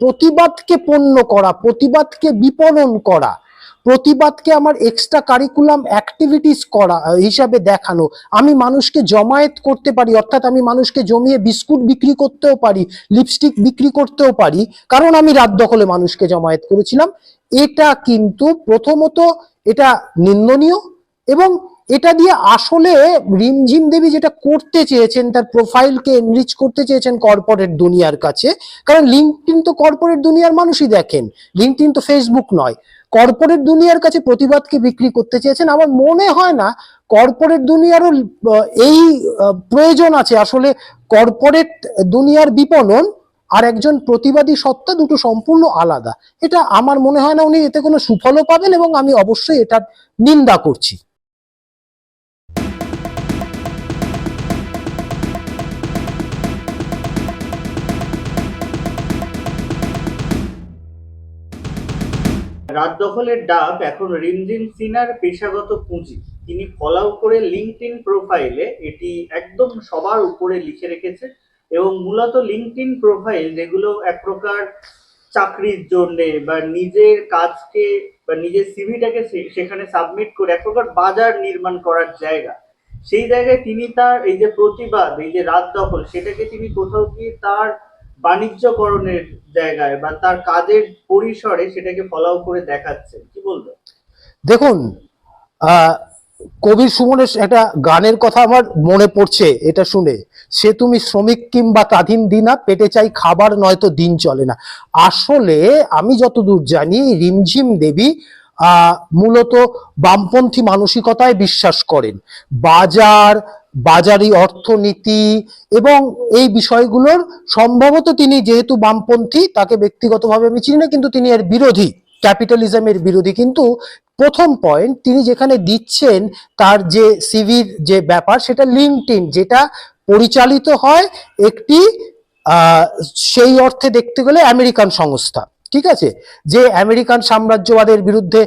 প্রতিবাদকে পণ্য করা, প্রতিবাদকে বিপণন করা, প্রতিবাদকে আমার এক্সট্রা কারিকুলাম অ্যাক্টিভিটিস করা হিসাবে দেখানো। আমি মানুষকে জমায়েত করতে পারি, অর্থাৎ আমি মানুষকে জমিয়ে বিস্কুট বিক্রি করতেও পারি লিপস্টিক বিক্রি করতেও পারি, কারণ আমি রাত দখলে মানুষকে জমায়েত করেছিলাম। এটা কিন্তু প্রথমত এটা নিন্দনীয় এবং এটা দিয়ে আসলে রিমঝিম দেবী যেটা করতে চেয়েছেন, তার প্রোফাইলকে এনরিচ করতে চেয়েছেন কর্পোরেট দুনিয়ার কাছে, কারণ লিঙ্কডিন তো কর্পোরেট দুনিয়ার মানুষই দেখেন লিঙ্কডিন তো ফেসবুক নয়। কর্পোরেট দুনিয়ার কাছে প্রতিবাদকে বিক্রি করতে চেয়েছেন, আমার মনে হয় না কর্পোরেট দুনিয়ারও এই প্রয়োজন আছে। আসলে কর্পোরেট দুনিয়ার বিপণন আর একজন প্রতিবাদী সত্তা দুটো সম্পূর্ণ আলাদা। এটা আমার মনে হয় না উনি এতে কোনো সুফলও পাবেন এবং আমি অবশ্যই এটার নিন্দা করছি। রাত দখলের ডাক এখন রিমঝিম সিনার পেশাগত পুঁজি। তিনি ফলাও করে লিঙ্কডইন প্রোফাইলে এটি একদম সবার উপরে লিখে রেখেছে এবং মূলত লিঙ্কডইন প্রোফাইল যেগুলো এক প্রকার চাকরির জন্য বা নিজের কাজকে বা নিজের সিভিটাকে সেখানে সাবমিট করে এক প্রকার বাজার নির্মাণ করার জায়গা। সেই জায়গায় তিনি তার এই যে প্রতিবাদ, এই যে রাত দখল সেটাকে তিনি কোথাও গিয়ে তার বাণিজ্যকরণের জায়গায় বা তার কাজের পরিসরে সেটাকে ফলাও করে দেখাচ্ছেন কি বলব? দেখুন কবির সুমনের একটা গানের কথা আমার মনে পড়ছে, এটা শুনে। সে তুমি শ্রমিক কিংবা কাধীন দিনা, পেটে চাই খাবার, নয়তো দিন চলে না। আসলে আমি যতদূর জানি, রিমঝিম দেবী মূলত বামপন্থী মানসিকতায় বিশ্বাস করেন। বাজার বাজারি অর্থনীতি এবং এই বিষয়গুলোর সম্ভবত তিনি যেহেতু বামপন্থী, তাকে ব্যক্তিগতভাবে আমি চিনি না, কিন্তু তিনি এর বিরোধী, ক্যাপিটালিজমের বিরোধী। কিন্তু প্রথম পয়েন্ট তিনি যেখানে দিচ্ছেন তার যে সিভির যে ব্যাপার, সেটা লিঙ্কড যেটা পরিচালিত হয় একটি সেই অর্থে দেখতে গেলে আমেরিকান সংস্থা। ঠিক আছে? যে আমেরিকান সাম্রাজ্যবাদের বিরুদ্ধে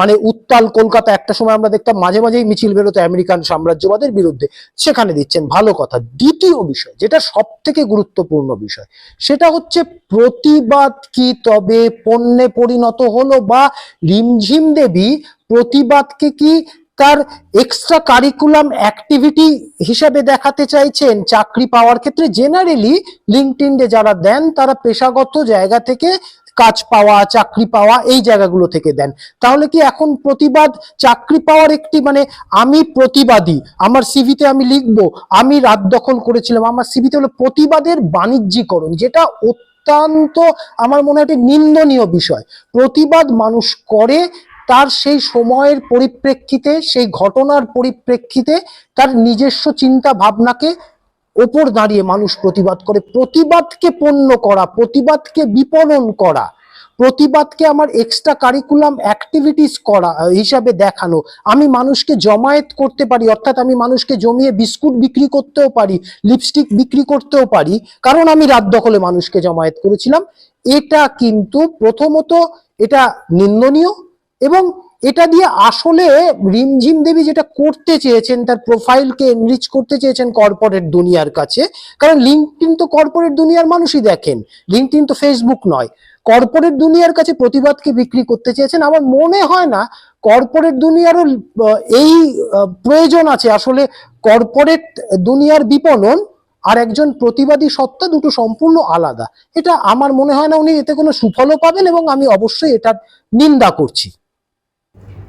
মানে উত্তাল কলকাতা একটা সময় আমরা দেখতাম, মাঝে মাঝেই মিছিল বেরোতো আমেরিকান সাম্রাজ্যবাদের বিরুদ্ধে। সেখানে দিচ্ছেন ভালো কথা। দ্বিতীয় বিষয়, যেটা সব থেকে গুরুত্বপূর্ণ বিষয়, সেটা হচ্ছে প্রতিবাদ কি তবে পণ্যে পরিণত হলো বা রিমঝিম দেবী প্রতিবাদকে কি তার এক্সট্রা কারিকুলাম অ্যাক্টিভিটি হিসাবে দেখাতে চাইছেন চাকরি পাওয়ার ক্ষেত্রে। জেনারেলি লিঙ্কড যারা দেন, তারা পেশাগত জায়গা থেকে কাজ পাওয়া, চাকরি পাওয়া এই জায়গাগুলো থেকে দেন। তাহলে কি এখন প্রতিবাদ, চাকরি পাওয়ার একটি মানে আমি প্রতিবাদী, আমার সিভিতে আমি লিখব, আমি রাত দখল করেছিলাম, আমার সিভিতে হলো প্রতিবাদের বাণিজ্যিকরণ, যেটা অত্যন্ত আমার মনে হয় নিন্দনীয় বিষয়। প্রতিবাদ মানুষ করে তার সেই সময়ের পরিপ্রেক্ষিতে, সেই ঘটনার পরিপ্রেক্ষিতে তার নিজস্ব চিন্তা ভাবনাকে ওপর দাঁড়িয়ে মানুষ প্রতিবাদ করে। প্রতিবাদকে পণ্য করা, প্রতিবাদকে বিপণন করা, প্রতিবাদকে আমার এক্সট্রা কারিকুলাম অ্যাক্টিভিটিস করা হিসাবে দেখানো। আমি মানুষকে জমায়েত করতে পারি, অর্থাৎ আমি মানুষকে জমিয়ে বিস্কুট বিক্রি করতেও পারি লিপস্টিক বিক্রি করতেও পারি, কারণ আমি রাত দখলে মানুষকে জমায়েত করেছিলাম। এটা কিন্তু প্রথমত এটা নিন্দনীয় এবং এটা দিয়ে আসলে রিমঝিম দেবী যেটা করতে চেয়েছেন, তার প্রোফাইলকে এনরিচ করতে চেয়েছেন কর্পোরেট দুনিয়ার কাছে। কারণ লিঙ্কডিন তো কর্পোরেট দুনিয়ার মানুষই দেখেন। লিঙ্কডিন তো ফেসবুক নয়। কর্পোরেট দুনিয়ার কাছে প্রতিবাদকে বিক্রি করতে চেয়েছেন। আমার মনে হয় না কর্পোরেট দুনিয়ারও এই প্রয়োজন আছে। আসলে কর্পোরেট দুনিয়ার বিপণন আর একজন প্রতিবাদী সত্তা দুটো সম্পূর্ণ আলাদা। এটা আমার মনে হয় না উনি এতে কোনো সুফলও পাবেন এবং আমি অবশ্যই এটার নিন্দা করছি।